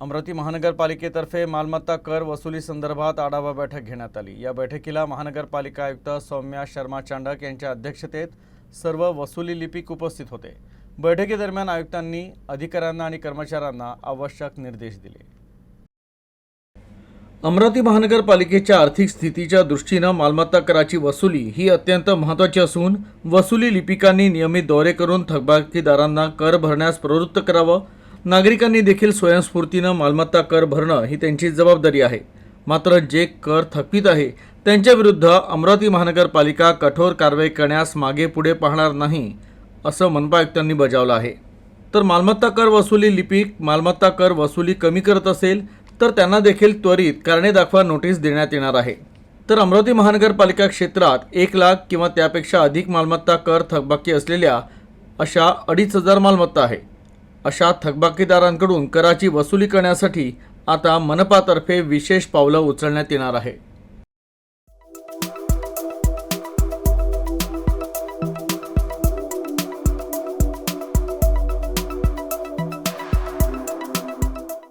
अमरावती महानगरपालिकेतर्फे मालमत्ता कर वसुली संदर्भात आढावा बैठक घेण्यात आली. या बैठकीला महानगरपालिका आयुक्त सौम्या शर्मा चांडक यांच्या अध्यक्षतेत सर्व वसुली लिपिक उपस्थित होते. बैठकीदरम्यान आयुक्तांनी अधिकाऱ्यांना आणि कर्मचाऱ्यांना आवश्यक निर्देश दिले. अमरावती महानगरपालिकेच्या आर्थिक स्थितीच्या दृष्टीनं मालमत्ता कराची वसुली ही अत्यंत महत्त्वाची असून वसुली लिपिकांनी नियमित दौरे करून थकबाकीदारांना कर भरण्यास प्रवृत्त करावं नागरिकांनी देखील स्वयंस्फूर्तीनं मालमत्ता कर भरणं ही त्यांची जबाबदारी आहे. मात्र जे कर थकवीत आहे त्यांच्याविरुद्ध अमरावती महानगरपालिका कठोर कारवाई करण्यास मागे पुढे पाहणार नाही असं मनपा आयुक्तांनी बजावलं आहे. तर मालमत्ता कर वसुली लिपिक मालमत्ता कर वसुली कमी करत असेल तर त्यांना देखील त्वरित कारणे दाखवा नोटीस देण्यात येणार आहे. तर अमरावती महानगरपालिका क्षेत्रात एक लाख किंवा त्यापेक्षा अधिक मालमत्ता कर थकबाकी असलेल्या अशा अडीच हजार मालमत्ता आहे. अशा थकबाकीदारांकडून कराची वसुली करण्यासाठी आता मनपातर्फे विशेष पावलं उचलण्यात येणार आहे.